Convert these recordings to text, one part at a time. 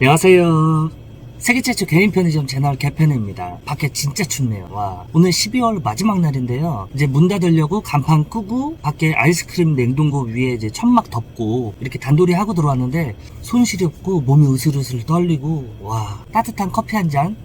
안녕하세요. 세계 최초 개인 편의점 채널 개편입니다. 밖에 진짜 춥네요. 와. 오늘 12월 마지막 날인데요. 이제 문 닫으려고 간판 끄고 밖에 아이스크림 냉동고 위에 이제 천막 덮고 이렇게 단돌이 하고 들어왔는데 손 시렵고 몸이 으슬으슬 떨리고 와. 따뜻한 커피 한 잔.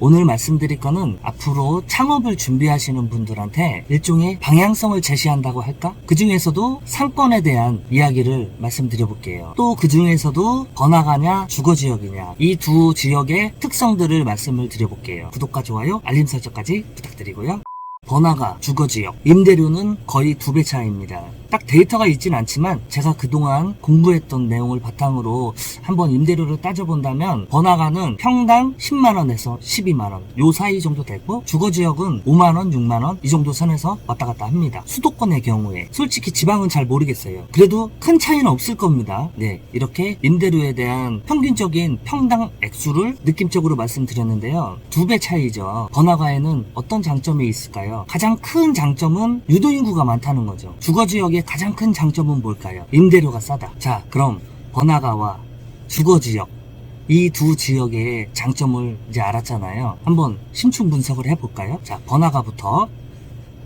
오늘 말씀드릴 거는 앞으로 창업을 준비하시는 분들한테 일종의 방향성을 제시한다고 할까? 그 중에서도 상권에 대한 이야기를 말씀드려 볼게요. 또 그 중에서도 번화가냐 주거 지역이냐 이 두 지역의 특성들을 말씀을 드려 볼게요. 구독과 좋아요, 알림 설정까지 부탁드리고요. 번화가, 주거지역, 임대료는 거의 두 배 차이입니다. 딱 데이터가 있진 않지만 제가 그동안 공부했던 내용을 바탕으로 한번 임대료를 따져본다면 번화가는 평당 10만원에서 12만원 요 사이 정도 되고 주거지역은 5만원, 6만원 이 정도 선에서 왔다 갔다 합니다. 수도권의 경우에 솔직히 지방은 잘 모르겠어요. 그래도 큰 차이는 없을 겁니다. 네, 이렇게 임대료에 대한 평균적인 평당 액수를 느낌적으로 말씀드렸는데요. 두 배 차이죠. 번화가에는 어떤 장점이 있을까요? 가장 큰 장점은 유도인구가 많다는 거죠. 주거지역의 가장 큰 장점은 뭘까요? 임대료가 싸다. 자, 그럼 번화가와 주거 지역 이 두 지역의 장점을 이제 알았잖아요. 한번 심층 분석을 해볼까요? 자, 번화가부터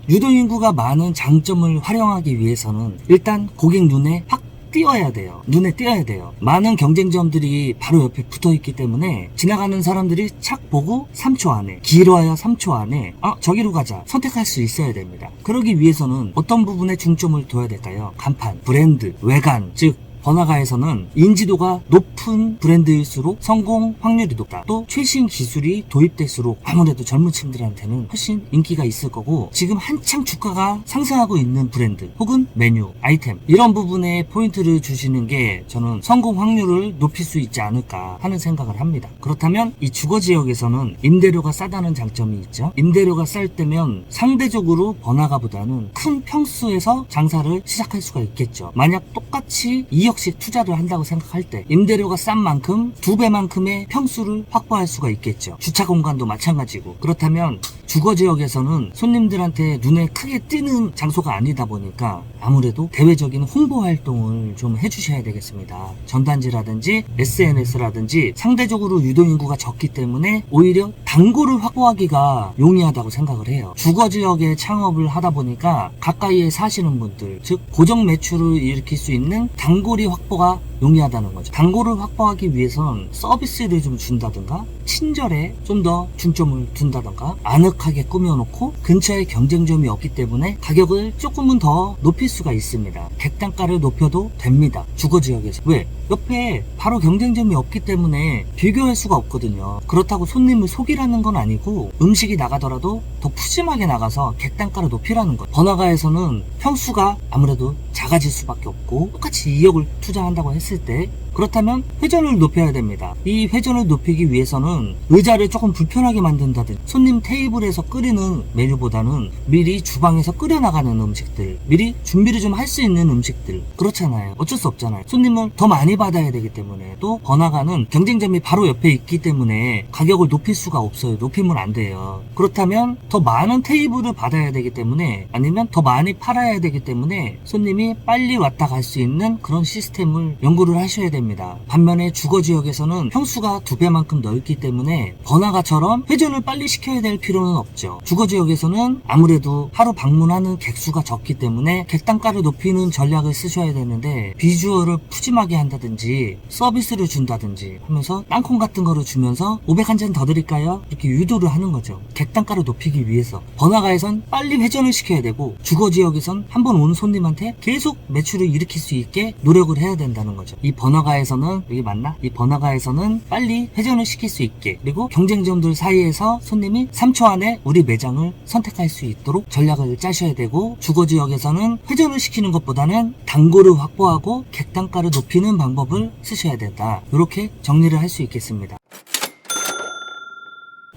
유도 인구가 많은 장점을 활용하기 위해서는 일단 고객 눈에 확 띄어야 돼요. 눈에 띄어야 돼요. 많은 경쟁점들이 바로 옆에 붙어 있기 때문에 지나가는 사람들이 착 보고 3초 안에, 길어야 3초 안에, 아, 저기로 가자. 선택할 수 있어야 됩니다. 그러기 위해서는 어떤 부분에 중점을 둬야 될까요? 간판, 브랜드, 외관, 즉, 번화가에서는 인지도가 높은 브랜드일수록 성공 확률이 높다. 또 최신 기술이 도입될수록 아무래도 젊은 층들한테는 훨씬 인기가 있을 거고 지금 한창 주가가 상승하고 있는 브랜드 혹은 메뉴, 아이템 이런 부분에 포인트를 주시는 게 저는 성공 확률을 높일 수 있지 않을까 하는 생각을 합니다. 그렇다면 이 주거 지역에서는 임대료가 싸다는 장점이 있죠. 임대료가 쌀 때면 상대적으로 번화가보다는 큰 평수에서 장사를 시작할 수가 있겠죠. 만약 똑같이 2억 씩 투자를 한다고 생각할 때 임대료가 싼 만큼 두 배만큼의 평수를 확보할 수가 있겠죠. 주차 공간도 마찬가지고 그렇다면 주거 지역에서는 손님들한테 눈에 크게 띄는 장소가 아니다 보니까 아무래도 대외적인 홍보 활동을 좀 해주셔야 되겠습니다. 전단지라든지 SNS라든지 상대적으로 유동인구가 적기 때문에 오히려 단골을 확보하기가 용이하다고 생각을 해요. 주거 지역에 창업을 하다 보니까 가까이에 사시는 분들, 즉 고정 매출을 일으킬 수 있는 단골이 확보가 용이하다는 거죠. 단골을 확보하기 위해선 서비스를 좀 준다든가 친절에 좀 더 중점을 둔다든가 아늑하게 꾸며놓고 근처에 경쟁점이 없기 때문에 가격을 조금은 더 높일 수가 있습니다. 객단가를 높여도 됩니다. 주거 지역에서. 왜? 옆에 바로 경쟁점이 없기 때문에 비교할 수가 없거든요. 그렇다고 손님을 속이라는 건 아니고 음식이 나가더라도 더 푸짐하게 나가서 객단가를 높이라는 거예요. 번화가에서는 평수가 아무래도 작아질 수밖에 없고 똑같이 2억을 투자한다고 했을 때 그렇다면 회전을 높여야 됩니다. 이 회전을 높이기 위해서는 의자를 조금 불편하게 만든다든지 손님 테이블에서 끓이는 메뉴보다는 미리 주방에서 끓여나가는 음식들 미리 준비를 좀 할 수 있는 음식들 그렇잖아요. 어쩔 수 없잖아요. 손님을 더 많이 받아야 되기 때문에 또 번화가는 경쟁점이 바로 옆에 있기 때문에 가격을 높일 수가 없어요. 높이면 안 돼요. 그렇다면 더 많은 테이블을 받아야 되기 때문에 아니면 더 많이 팔아야 되기 때문에 손님이 빨리 왔다 갈 수 있는 그런 시스템을 연구를 하셔야 됩니다. 반면에 주거 지역에서는 평수가 두 배만큼 넓기 때문에 번화가처럼 회전을 빨리 시켜야 될 필요는 없죠. 주거 지역에서는 아무래도 하루 방문하는 객수가 적기 때문에 객단가를 높이는 전략을 쓰셔야 되는데 비주얼을 푸짐하게 한다든지 서비스를 준다든지 하면서 땅콩 같은 거를 주면서 500 한 잔 더 드릴까요? 이렇게 유도를 하는 거죠. 객단가를 높이기 위해서 번화가에선 빨리 회전을 시켜야 되고 주거 지역에선 한 번 온 손님한테 계속 매출을 일으킬 수 있게 노력을 해야 된다는 거죠. 이 번화가에 서는 여기 맞나? 이 번화가에서는 빨리 회전을 시킬 수 있게 그리고 경쟁점들 사이에서 손님이 3초 안에 우리 매장을 선택할 수 있도록 전략을 짜셔야 되고 주거 지역에서는 회전을 시키는 것보다는 단골을 확보하고 객단가를 높이는 방법을 쓰셔야 된다. 이렇게 정리를 할 수 있겠습니다.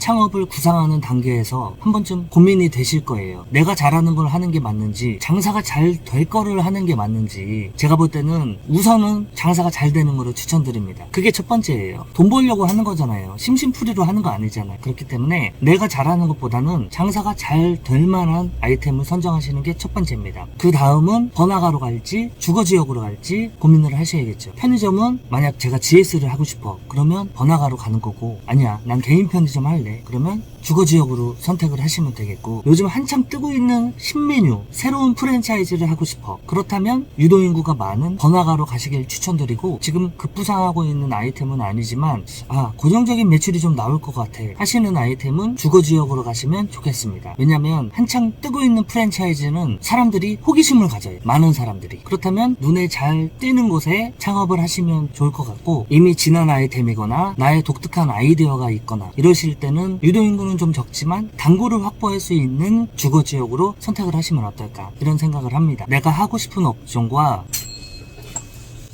창업을 구상하는 단계에서 한 번쯤 고민이 되실 거예요. 내가 잘하는 걸 하는 게 맞는지, 장사가 잘 될 거를 하는 게 맞는지, 제가 볼 때는 우선은 장사가 잘 되는 거를 추천드립니다. 그게 첫 번째예요. 돈 벌려고 하는 거잖아요. 심심풀이로 하는 거 아니잖아요. 그렇기 때문에 내가 잘하는 것보다는 장사가 잘 될 만한 아이템을 선정하시는 게 첫 번째입니다. 그 다음은 번화가로 갈지, 주거 지역으로 갈지 고민을 하셔야겠죠. 편의점은 만약 제가 GS를 하고 싶어. 그러면 번화가로 가는 거고, 아니야, 난 개인 편의점 할래. 그러면 주거 지역으로 선택을 하시면 되겠고, 요즘 한참 뜨고 있는 신메뉴, 새로운 프랜차이즈를 하고 싶어. 그렇다면 유동인구가 많은 번화가로 가시길 추천드리고, 지금 급부상하고 있는 아이템은 아니지만, 아, 고정적인 매출이 좀 나올 것 같아. 하시는 아이템은 주거 지역으로 가시면 좋겠습니다. 왜냐면 한창 뜨고 있는 프랜차이즈는 사람들이 호기심을 가져요. 많은 사람들이. 그렇다면 눈에 잘 띄는 곳에 창업을 하시면 좋을 것 같고, 이미 지난 아이템이거나 나의 독특한 아이디어가 있거나 이러실 때는 유동인구는 좀 적지만 단골을 확보할 수 있는 주거 지역으로 선택을 하시면 어떨까 이런 생각을 합니다. 내가 하고 싶은 업종과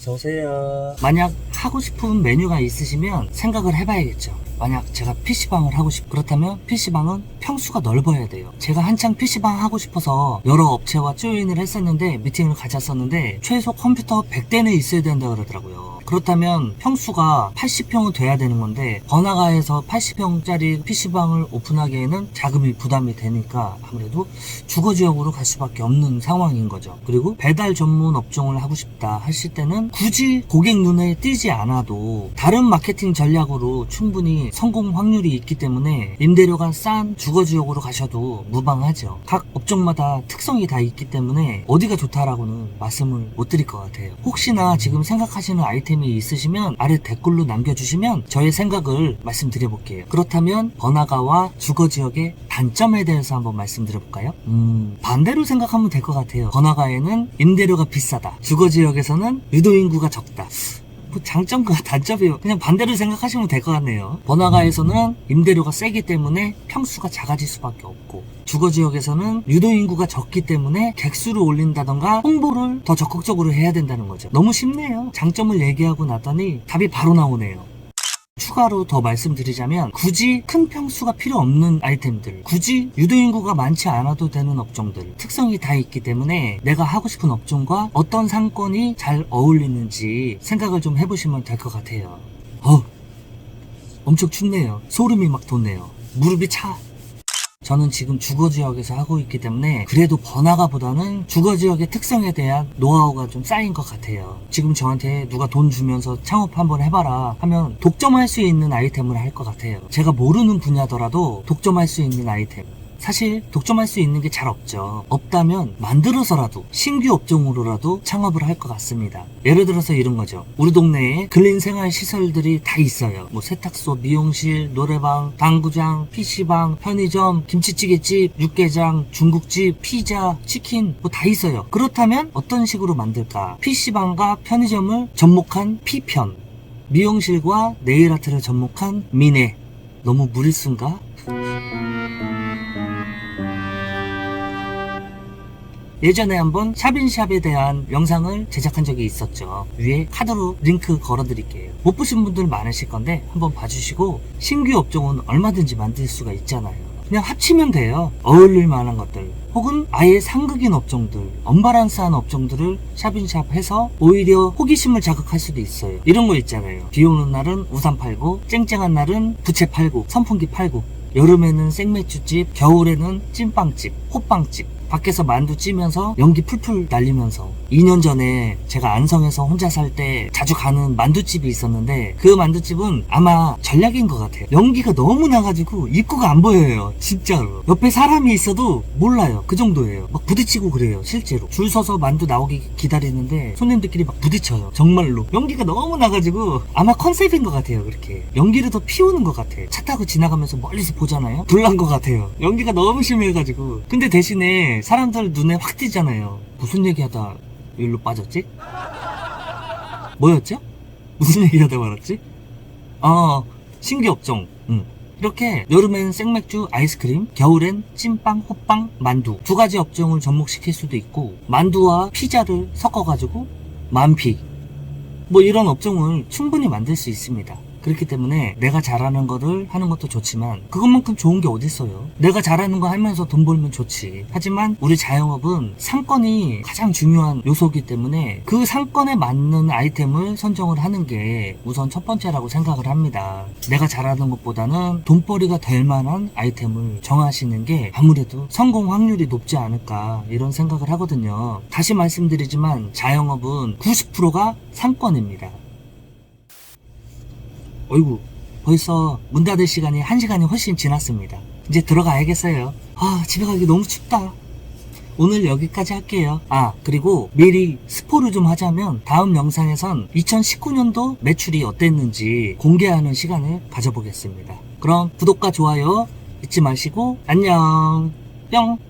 어서오세요. 만약 하고 싶은 메뉴가 있으시면 생각을 해봐야겠죠. 만약 제가 PC방을 하고 싶, 그렇다면 PC방은 평수가 넓어야 돼요. 제가 한창 PC방 하고 싶어서 여러 업체와 조인을 했었는데, 미팅을 가졌었는데, 최소 컴퓨터 100대는 있어야 된다 그러더라고요. 그렇다면 평수가 80평은 돼야 되는 건데, 번화가에서 80평짜리 PC방을 오픈하기에는 자금이 부담이 되니까 아무래도 주거 지역으로 갈 수밖에 없는 상황인 거죠. 그리고 배달 전문 업종을 하고 싶다 하실 때는 굳이 고객 눈에 띄지 않아도 다른 마케팅 전략으로 충분히 성공 확률이 있기 때문에 임대료가 싼 주거 지역으로 가셔도 무방하죠. 각 업종마다 특성이 다 있기 때문에 어디가 좋다라고는 말씀을 못 드릴 것 같아요. 혹시나 지금 생각하시는 아이템 이 있으시면 아래 댓글로 남겨주시면 저의 생각을 말씀드려볼게요. 그렇다면 번화가와 주거 지역의 단점에 대해서 한번 말씀드려볼까요? 음, 반대로 생각하면 될 것 같아요. 번화가에는 임대료가 비싸다. 주거 지역에서는 유도 인구가 적다. 뭐 장점과 단점이 그냥 반대로 생각하시면 될 것 같네요. 번화가에서는 임대료가 세기 때문에 평수가 작아질 수밖에 없고 주거 지역에서는 유도 인구가 적기 때문에 객수를 올린다던가 홍보를 더 적극적으로 해야 된다는 거죠. 너무 쉽네요. 장점을 얘기하고 나더니 답이 바로 나오네요. 추가로 더 말씀드리자면 굳이 큰 평수가 필요 없는 아이템들 굳이 유도인구가 많지 않아도 되는 업종들 특성이 다 있기 때문에 내가 하고 싶은 업종과 어떤 상권이 잘 어울리는지 생각을 좀 해보시면 될 것 같아요. 어 엄청 춥네요. 소름이 막 돋네요. 무릎이 차 저는 지금 주거 지역에서 하고 있기 때문에 그래도 번화가보다는 주거 지역의 특성에 대한 노하우가 좀 쌓인 것 같아요. 지금 저한테 누가 돈 주면서 창업 한번 해봐라 하면 독점할 수 있는 아이템을 할 것 같아요. 제가 모르는 분야더라도 독점할 수 있는 아이템. 사실 독점할 수 있는 게 잘 없죠. 없다면 만들어서라도 신규 업종으로라도 창업을 할 것 같습니다. 예를 들어서 이런 거죠. 우리 동네에 근린 생활 시설들이 다 있어요. 뭐 세탁소, 미용실, 노래방, 당구장, PC방, 편의점, 김치찌개집, 육개장, 중국집, 피자, 치킨 뭐 다 있어요. 그렇다면 어떤 식으로 만들까? PC방과 편의점을 접목한 P편, 미용실과 네일 아트를 접목한 미네. 너무 무리수인가? 예전에 한번 샵인샵에 대한 영상을 제작한 적이 있었죠. 위에 카드로 링크 걸어 드릴게요. 못 보신 분들 많으실 건데 한번 봐주시고 신규 업종은 얼마든지 만들 수가 있잖아요. 그냥 합치면 돼요. 어울릴 만한 것들. 혹은 아예 상극인 업종들, 언바란스한 업종들을 샵인샵 해서 오히려 호기심을 자극할 수도 있어요. 이런 거 있잖아요. 비 오는 날은 우산 팔고, 쨍쨍한 날은 부채 팔고, 선풍기 팔고, 여름에는 생맥주집, 겨울에는 찐빵집, 호빵집, 밖에서 만두 찌면서 연기 풀풀 날리면서 2년 전에 제가 안성에서 혼자 살 때 자주 가는 만두집이 있었는데 그 만두집은 아마 전략인 것 같아요. 연기가 너무 나가지고 입구가 안 보여요. 진짜로. 옆에 사람이 있어도 몰라요. 그 정도예요. 막 부딪히고 그래요. 실제로. 줄 서서 만두 나오기 기다리는데 손님들끼리 막 부딪혀요. 정말로. 연기가 너무 나가지고 아마 컨셉인 것 같아요. 그렇게. 연기를 더 피우는 것 같아. 차 타고 지나가면서 멀리서 보잖아요. 불난 것 같아요. 연기가 너무 심해가지고. 근데 대신에 사람들 눈에 확 띄잖아요. 무슨 얘기하다 일로 빠졌지? 뭐였죠? 무슨 얘기하다 말았지? 아, 신규 업종. 응. 이렇게 여름엔 생맥주, 아이스크림, 겨울엔 찐빵, 호빵, 만두 두 가지 업종을 접목시킬 수도 있고 만두와 피자를 섞어가지고 만피 뭐 이런 업종을 충분히 만들 수 있습니다. 그렇기 때문에 내가 잘하는 거를 하는 것도 좋지만 그것만큼 좋은 게 어딨어요. 내가 잘하는 거 하면서 돈 벌면 좋지. 하지만 우리 자영업은 상권이 가장 중요한 요소이기 때문에 그 상권에 맞는 아이템을 선정을 하는 게 우선 첫 번째라고 생각을 합니다. 내가 잘하는 것보다는 돈벌이가 될 만한 아이템을 정하시는 게 아무래도 성공 확률이 높지 않을까 이런 생각을 하거든요. 다시 말씀드리지만 자영업은 90%가 상권입니다. 어이구, 벌써 문 닫을 시간이 1시간이 훨씬 지났습니다. 이제 들어가야겠어요. 아, 집에 가기 너무 춥다. 오늘 여기까지 할게요. 아, 그리고 미리 스포를 좀 하자면 다음 영상에선 2019년도 매출이 어땠는지 공개하는 시간을 가져보겠습니다. 그럼 구독과 좋아요 잊지 마시고 안녕. 뿅.